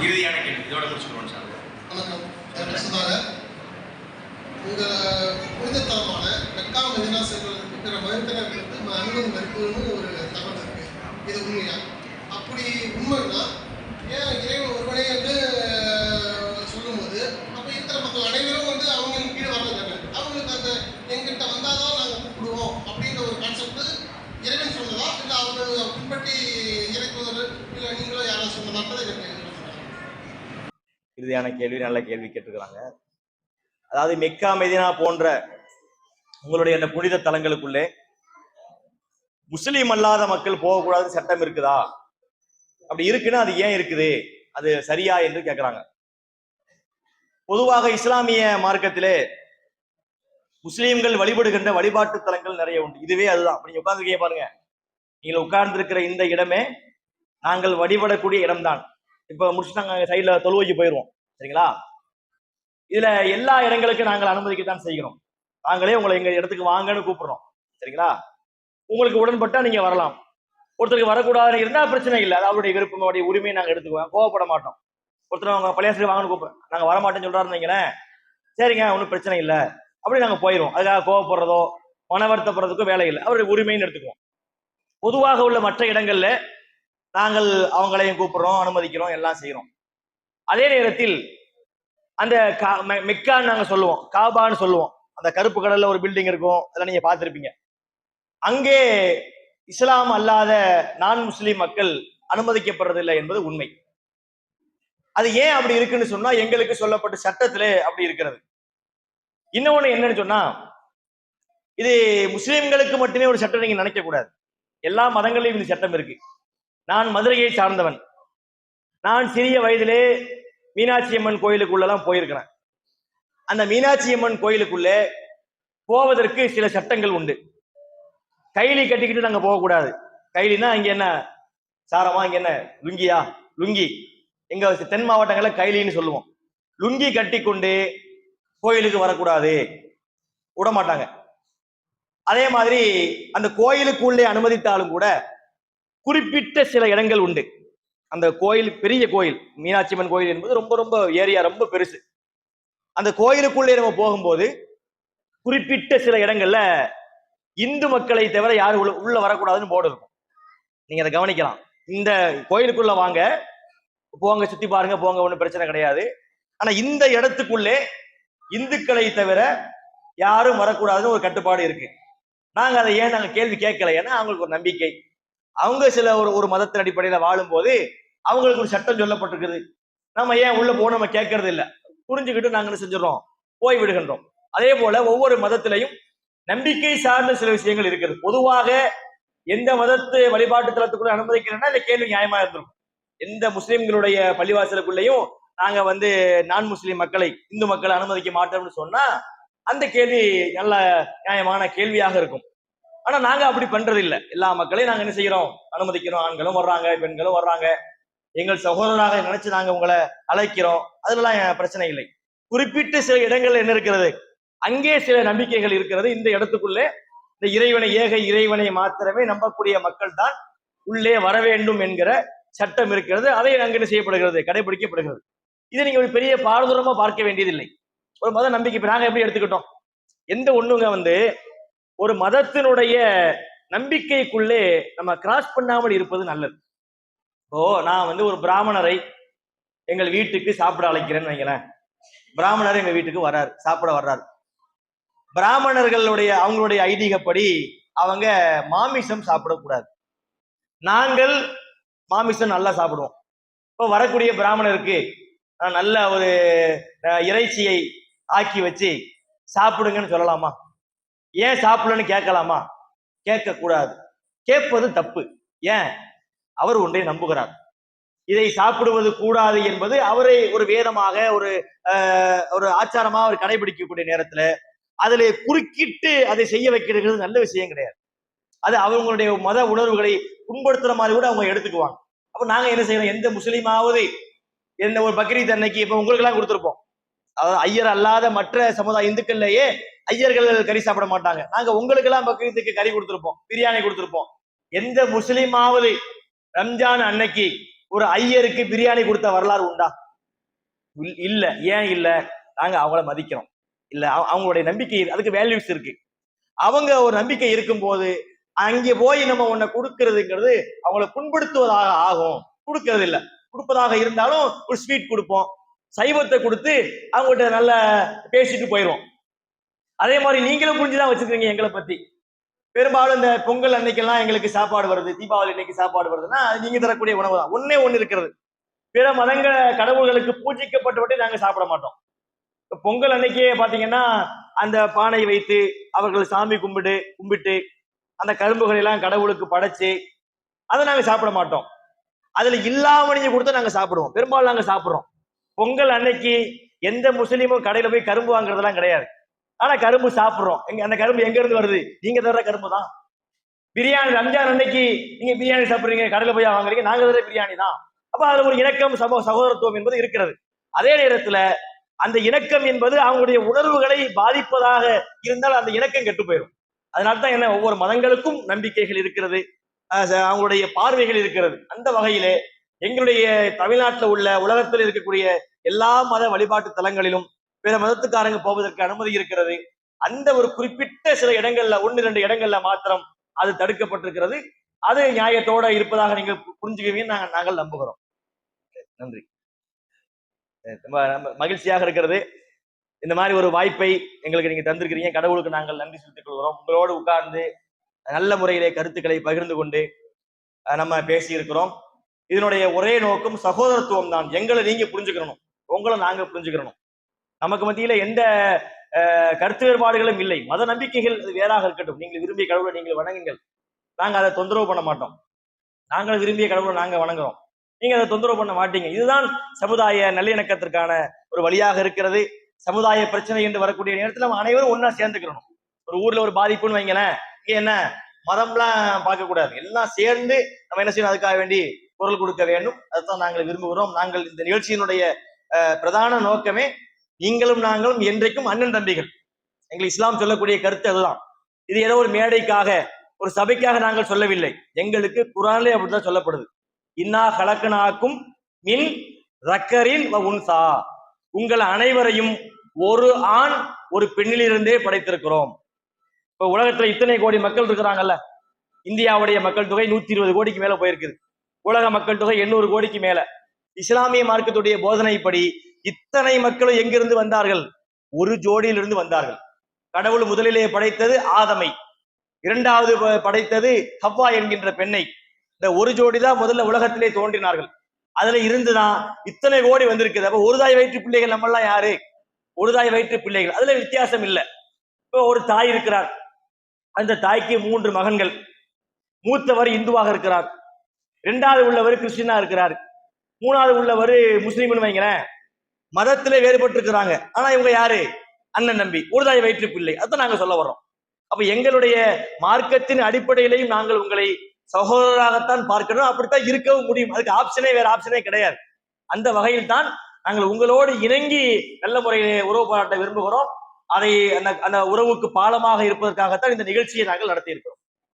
இறுதியான கேள்வி இதோட முடிச்சுக்கிறோம் சார் வணக்கம் என் உங்கள் புனிதத்தலமான மெக்கா மதினா செல்வதற்கு மதத்தினர்களுக்கு வந்து அனுமதி மறுப்புன்னு ஒரு தகவல் இருக்கு. இது உண்மையா? அப்படி உண்மைன்னா ஏன் இறைவன் ஒருவனே வந்து சொல்லும்போது அப்போ இருக்கிற மக்கள் அனைவரும் வந்து அவங்களுக்கு கீழே வரல அவங்களுக்கு அந்த எங்கிட்ட வந்தாதான் நாங்கள் கூப்பிடுவோம் அப்படின்ற ஒரு கான்செப்ட் இறைவன் சொன்னதா? இல்லை அவங்க பின்பற்றி இறைக்குவதர் இல்லை நீங்களும் யாராவது சொன்னதான்றது எனக்கு இறுதியான கேள்வி நல்ல கேள்வி கேட்டுக்கிறாங்க அதாவது மெக்கா மெதினா போன்ற உங்களுடைய அந்த புனித தலங்களுக்குள்ளே முஸ்லீம் அல்லாத மக்கள் போகக்கூடாது சட்டம் இருக்குதா? அப்படி இருக்குன்னா அது ஏன் இருக்குது? அது சரியா என்று கேட்கிறாங்க. பொதுவாக இஸ்லாமிய மார்க்கத்திலே முஸ்லீம்கள் வழிபடுகின்ற வழிபாட்டு தலங்கள் நிறைய உண்டு. இதுவே அதுதான். நீங்க உட்கார்ந்துருக்கீங்க பாருங்க. நீங்கள் உட்கார்ந்துருக்கிற இந்த இடமே நாங்கள் வழிபடக்கூடிய இடம்தான். இப்போ முடிச்சுட்டு நாங்க சைடில் தொழுவைக்கு போயிடுவோம் சரிங்களா? இதில் எல்லா இடங்களுக்கும் நாங்கள் அனுமதிக்கத்தான் செய்கிறோம். நாங்களே உங்களை எங்கள் இடத்துக்கு வாங்கன்னு கூப்பிடுறோம். சரிங்களா? உங்களுக்கு உடன்பட்டா நீங்கள் வரலாம். ஒருத்தருக்கு வரக்கூடாதுன்னு இருந்தால் பிரச்சனை இல்லை. அது அவருடைய விருப்பம் அவருடைய உரிமையை நாங்கள் எடுத்துக்குவோம். கோவப்பட மாட்டோம். ஒருத்தர் அவங்க பழைய சரி வாங்கன்னு கூப்பிடுறோம். நாங்கள் வரமாட்டேன்னு சொல்றாருன்னு சரிங்க ஒன்றும் பிரச்சனை இல்லை. அப்படி நாங்கள் போயிடுவோம் அதுக்காக கோவப்படுறதோ மன வருத்தப்படுறதுக்கும் வேலை இல்லை. அவருடைய உரிமைன்னு எடுத்துக்குவோம். பொதுவாக உள்ள மற்ற இடங்களில் நாங்கள் அவங்களையும் கூப்பிடுறோம் அனுமதிக்கிறோம் எல்லாம் செய்கிறோம் அதே நேரத்தில் அந்த கா- மெக்கான்னு நாங்க சொல்லுவோம் காபான்னு சொல்லுவோம். அந்த கருப்பு கடல்ல ஒரு பில்டிங் இருக்கும் அதெல்லாம் நீங்க பார்த்துருப்பீங்க. அங்கே இஸ்லாம் அல்லாத நான் முஸ்லீம் மக்கள் அனுமதிக்கப்படுறதில்லை என்பது உண்மை. அது ஏன் அப்படி இருக்குன்னு சொன்னா எங்களுக்கு சொல்லப்பட்ட சட்டத்திலே அப்படி இருக்கிறது. இன்னொன்னு என்னன்னு சொன்னா இது முஸ்லிம்களுக்கு மட்டுமே ஒரு சட்டம் நீங்க நினைக்க கூடாது எல்லா மதங்களிலும் இந்த சட்டம் இருக்கு. நான் மதுரையை சார்ந்தவன். நான் சிறிய வயதிலே மீனாட்சி அம்மன் கோயிலுக்குள்ளலாம் போயிருக்கிறேன். அந்த மீனாட்சி அம்மன் கோயிலுக்குள்ளே போவதற்கு சில சட்டங்கள் உண்டு. கைலி கட்டிக்கிட்டு நாங்கள் போகக்கூடாது. கைலினா இங்கே என்ன? சாரமா இங்கே என்ன? லுங்கியா? லுங்கி. எங்க தென் மாவட்டங்களில் கைலின்னு சொல்லுவோம். லுங்கி கட்டி கொண்டு கோயிலுக்கு வரக்கூடாது. விட மாட்டாங்க அதே மாதிரி அந்த கோயிலுக்குள்ளே அனுமதித்தாலும் கூட குறிப்பிட்ட சில இடங்கள் உண்டு. அந்த கோயில் பெரிய கோயில் மீனாட்சி அம்மன் கோயில் என்பது ரொம்ப ரொம்ப ஏரியா ரொம்ப பெருசு. அந்த கோயிலுக்குள்ளே நம்ம போகும்போது குறிப்பிட்ட சில இடங்கள்ல இந்து மக்களை தவிர யாரும் உள்ள உள்ள வரக்கூடாதுன்னு போர்டு இருக்கும். நீங்க அதை கவனிக்கலாம். இந்த கோயிலுக்குள்ள வாங்க போங்க சுத்தி பாருங்க போங்க ஒன்றும் பிரச்சனை கிடையாது. ஆனா இந்த இடத்துக்குள்ளே இந்துக்களை தவிர யாரும் வரக்கூடாதுன்னு ஒரு கட்டுப்பாடு இருக்கு. நாங்க அதை ஏன் நாங்க கேள்வி கேட்கல? ஏன்னா அவங்களுக்கு ஒரு நம்பிக்கை. அவங்க சில ஒரு ஒரு மதத்தின் அடிப்படையில வாழும்போது அவங்களுக்கு ஒரு சட்டம் சொல்லப்பட்டிருக்குது. நம்ம ஏன் உள்ள போக நம்ம கேட்கறது இல்லை. புரிஞ்சுக்கிட்டு நாங்க என்ன செஞ்சிடறோம்? போய் விடுகின்றோம். அதே போல ஒவ்வொரு மதத்திலையும் நம்பிக்கை சார்ந்த சில விஷயங்கள் இருக்குது. பொதுவாக எந்த மதத்து வழிபாட்டு தளத்துக்குள்ள அனுமதிக்கிறேன்னா இந்த கேள்வி நியாயமா இருந்திருக்கும். எந்த முஸ்லிம்களுடைய பள்ளிவாசலுக்குள்ளேயும் நாங்க வந்து நான் முஸ்லீம் மக்களை இந்து மக்களை அனுமதிக்க மாட்டோம்னு சொன்னா அந்த கேள்வி நல்ல நியாயமான கேள்வியாக இருக்கும். ஆனா நாங்க அப்படி பண்றது இல்ல எல்லா மக்களையும் நாங்க என்ன செய்யறோம்? அனுமதிக்கிறோம். ஆண்களும் வர்றாங்க பெண்களும் வர்றாங்க. எங்கள் சகோதரராக நினைச்சு நாங்க உங்களை அழைக்கிறோம். அதுலாம் பிரச்சனை இல்லை. குறிப்பிட்ட சில இடங்கள் என்ன இருக்கிறது? அங்கே சில நம்பிக்கைகள் இருக்கிறது. இந்த இடத்துக்குள்ளே இந்த இறைவனை ஏக இறைவனை மாத்திரமே நம்பக்கூடிய மக்கள் தான் உள்ளே வர வேண்டும் என்கிற சட்டம் இருக்கிறது. அதை அங்கே என்ன செய்யப்படுகிறது? கடைபிடிக்கப்படுகிறது. இதை நீங்க ஒரு பெரிய பாரதூரமா பார்க்க வேண்டியதில்லை. ஒரு மத நம்பிக்கை. நாங்க எப்படி எடுத்துக்கிட்டோம்? எந்த ஒண்ணுங்க வந்து ஒரு மதத்தினுடைய நம்பிக்கைக்குள்ளே நம்ம கிராஸ் பண்ணாமல் இருப்பது நல்லது. இப்போ நான் வந்து ஒரு பிராமணரை எங்கள் வீட்டுக்கு சாப்பிட அழைக்கிறேன்னு வைங்களேன். பிராமணர் எங்க வீட்டுக்கு வர்றாரு சாப்பிட வர்றாரு. பிராமணர்களுடைய அவங்களுடைய ஐதீகப்படி அவங்க மாமிசம் சாப்பிடக்கூடாது. நாங்கள் மாமிசம் நல்லா சாப்பிடுவோம். இப்போ வரக்கூடிய பிராமணருக்கு நல்ல ஒரு இறைச்சியை ஆக்கி வச்சு சாப்பிடுங்கன்னு சொல்லலாமா? ஏன் சாப்பிடலன்னு கேட்கலாமா? கேட்கக்கூடாது. கேட்பது தப்பு. ஏன்? அவர் ஒன்றை நம்புகிறார். இதை சாப்பிடுவது கூடாது என்பது அவரை ஒரு வேதமாக ஒரு ஆஹ், ஒரு ஆச்சாரமா அவர் கடைபிடிக்கக்கூடிய நேரத்துல அதுல குறுக்கிட்டு அதை செய்ய வைக்கிறது நல்ல விஷயம் கிடையாது. அது அவங்களுடைய மத உணர்வுகளை புண்படுத்துற மாதிரி கூட அவங்க எடுத்துக்குவாங்க. அப்ப நாங்க என்ன செய்யணும்? எந்த முஸ்லீமாவது எந்த ஒரு பக்ரீத் அன்னைக்கு இப்ப உங்களுக்கு எல்லாம் கொடுத்துருப்போம். அதாவது ஐயர் அல்லாத மற்ற சமுதாய இந்துக்கள்லயே ஐயர்கள் கறி சாப்பிட மாட்டாங்க. நாங்க உங்களுக்கு எல்லாம் பக்ரீத்துக்கு கறி கொடுத்துருப்போம் பிரியாணி கொடுத்துருப்போம். எந்த முஸ்லீமாவது ரம்ஜான் அன்னைக்கு ஒரு ஐயருக்கு பிரியாணி கொடுத்த வரலாறு உண்டா? இல்ல. ஏன் இல்ல? நாங்க அவங்கள மதிக்கிறோம். இல்ல அவ- அவங்களுடைய நம்பிக்கை அதுக்கு வேல்யூஸ் இருக்கு. அவங்க ஒரு நம்பிக்கை இருக்கும்போது அங்கே போய் நம்ம உன்னை கொடுக்கறதுங்கிறது அவங்கள புண்படுத்துவதாக ஆகும். கொடுக்கறது இல்ல கொடுப்பதாக இருந்தாலும் ஒரு ஸ்வீட் கொடுப்போம். சைவத்தை கொடுத்து அவங்ககிட்ட நல்லா பேசிட்டு போயிடுவோம் அதே மாதிரி நீங்களும் புரிஞ்சுதான் வச்சிருக்கீங்க எங்களை பத்தி. பெரும்பாலும் இந்த பொங்கல் அன்னைக்கெல்லாம் எங்களுக்கு சாப்பாடு வருது தீபாவளி அன்னைக்கு சாப்பாடு வருதுன்னா அது நீங்க தரக்கூடிய உணவு தான் ஒன்னே ஒண்ணு இருக்கிறது. பிற மதங்க கடவுள்களுக்கு பூஜிக்கப்பட்டவற்றை நாங்க சாப்பிட மாட்டோம். பொங்கல் அன்னைக்கே பாத்தீங்கன்னா அந்த பானை வைத்து அவர்கள் சாமி கும்பிடு கும்பிட்டு அந்த கரும்புகளை எல்லாம் கடவுளுக்கு படைச்சு அதை நாங்க சாப்பிட மாட்டோம். அதுல இல்லாம நீங்க கொடுத்தா நாங்க சாப்பிடுவோம். பெரும்பாலும் நாங்க சாப்பிடுறோம். பொங்கல் அன்னைக்கு எந்த முஸ்லீமும் கடையில போய் கரும்பு வாங்குறதெல்லாம் கிடையாது. ஆனா கரும்பு சாப்பிடுறோம். எங்க அந்த கரும்பு எங்க இருந்து வருது? நீங்க தர்ற கரும்பு தான். பிரியாணி ரம்ஜான் அன்னைக்கு நீங்க பிரியாணி சாப்பிடுறீங்க கடையில போய் வாங்குறீங்க நாங்க தர பிரியாணி தான். அப்ப அதுல ஒரு இணக்கம் சம சகோதரத்துவம் என்பது இருக்கிறது. அதே நேரத்துல அந்த இணக்கம் என்பது அவங்களுடைய உணர்வுகளை பாதிப்பதாக இருந்தால் அந்த இணக்கம் கெட்டு போயிடும் அதனால தான் என்ன ஒவ்வொரு மதங்களுக்கும் நம்பிக்கைகள் இருக்கிறது அவங்களுடைய பார்வைகள் இருக்கிறது. அந்த வகையிலே எங்களுடைய தமிழ்நாட்டில் உள்ள உலகத்தில் இருக்கக்கூடிய எல்லா மத வழிபாட்டு தலங்களிலும் பிற மதத்துக்காரங்க போவதற்கு அனுமதி இருக்கிறது. அந்த ஒரு குறிப்பிட்ட சில இடங்கள்ல ஒன்று ரெண்டு இடங்கள்ல மாத்திரம் அது தடுக்கப்பட்டிருக்கிறது. அது நியாயத்தோட இருப்பதாக நீங்க பு- புரிஞ்சுக்குவீங்கன்னு நாங்க நாங்கள் நம்புகிறோம். நன்றி. ரொம்ப மகிழ்ச்சியாக இருக்கிறது. இந்த மாதிரி ஒரு வாய்ப்பை எங்களுக்கு நீங்க தந்திருக்கிறீங்க. கடவுளுக்கு நாங்கள் நன்றி செலுத்திக் கொள்கிறோம். உங்களோடு உட்கார்ந்து நல்ல முறையிலே கருத்துக்களை பகிர்ந்து கொண்டு நம்ம பேசி இருக்கிறோம் இதனுடைய ஒரே நோக்கம் சகோதரத்துவம் தான் எங்களை நீங்க புரிஞ்சுக்கணும். உங்களை நாங்க புரிஞ்சுக்கணும். நமக்கு மத்தியில எந்த அஹ், கருத்து வேறுபாடுகளும் இல்லை. மத நம்பிக்கைகள் அது வேறாக இருக்கட்டும். நீங்கள் விரும்பிய கடவுளை நீங்கள் வணங்குங்கள். நாங்க அதை தொந்தரவு பண்ண மாட்டோம். நாங்கள் விரும்பிய கடவுளை நாங்க வணங்குறோம். நீங்க அதை தொந்தரவு பண்ண மாட்டீங்க. இதுதான் சமுதாய நல்லிணக்கத்திற்கான ஒரு வழியாக இருக்கிறது. சமுதாய பிரச்சனை என்று வரக்கூடிய நேரத்தில் நம்ம அனைவரும் ஒண்ணா சேர்ந்துக்கிறணும் ஒரு ஊர்ல ஒரு பாதிப்புன்னு வைங்களேன். இங்க என்ன? மதம்லாம் பார்க்க கூடாது எல்லாம் சேர்ந்து நம்ம என்ன செய்யணும்? அதுக்காக வேண்டி குரல் கொடுக்க வேண்டும். அதைத்தான் நாங்கள் விரும்புகிறோம். நாங்கள் இந்த நிகழ்ச்சியினுடைய அஹ், பிரதான நோக்கமே நீங்களும் நாங்களும் என்றைக்கும் அண்ணன் தம்பிகள். எங்கள் இஸ்லாம் சொல்லக்கூடிய கருத்து அதுதான். இது ஏதோ ஒரு மேடைக்காக ஒரு சபைக்காக நாங்கள் சொல்லவில்லை. எங்களுக்கு குரானிலே அப்படிதான் சொல்லப்படுது. இன்னா கலக்கனாக்கும் மின் ரக்கரின் உன்சா. உங்கள் அனைவரையும் ஒரு ஆண் ஒரு பெண்ணிலிருந்தே படைத்திருக்கிறோம். இப்ப உலகத்துல இத்தனை கோடி மக்கள் இருக்கிறாங்கல்ல? இந்தியாவுடைய மக்கள் தொகை நூத்தி இருபது கோடிக்கு மேல போயிருக்குது. உலக மக்கள் தொகை எண்ணூறு கோடிக்கு மேல. இஸ்லாமிய மார்க்கத்துடைய போதனைப்படி இத்தனை மக்களும் எங்கிருந்து வந்தார்கள்? ஒரு ஜோடியிலிருந்து வந்தார்கள். கடவுள் முதலிலே படைத்தது ஆதமை. இரண்டாவது படைத்தது ஹவ்வா என்கின்ற பெண்ணை. இந்த ஒரு ஜோடி தான் முதல்ல உலகத்திலே தோன்றினார்கள். அதுல இருந்துதான் இத்தனை கோடி வந்திருக்குது. அப்ப ஒரு தாய் வயிற்று பிள்ளைகள் நம்ம எல்லாம் யாரு? ஒரு தாய் வயிற்று பிள்ளைகள். அதுல வித்தியாசம் இல்லை. இப்போ ஒரு தாய் இருக்கிறார். அந்த தாய்க்கு மூன்று மகன்கள். மூத்தவர் இந்துவாக இருக்கிறார். இரண்டாவது உள்ளவர் கிறிஸ்டினா இருக்கிறார். மூணாவது உள்ளவர் முஸ்லீம்னு வைங்களேன். மதத்திலே வேறுபட்டு இருக்கிறாங்க ஆனா இவங்க யாரு? அண்ணன் நம்பி ஒரு தாய் வயிற்று பிள்ளை. அதான் நாங்க சொல்ல வர்றோம். அப்ப எங்களுடைய மார்க்கத்தின் அடிப்படையிலையும் நாங்கள் உங்களை சகோதரராகத்தான் பார்க்கணும் அப்படித்தான் இருக்கவும் முடியும். அதுக்கு ஆப்ஷனே வேற ஆப்ஷனே கிடையாது. அந்த வகையில் தான் நாங்கள் உங்களோடு இணங்கி நல்ல முறையில் உறவு பாராட்ட விரும்புகிறோம். அதை அந்த அந்த உறவுக்கு பாலமாக இருப்பதற்காகத்தான் இந்த நிகழ்ச்சியை நாங்கள் நடத்தியிருக்கிறோம்.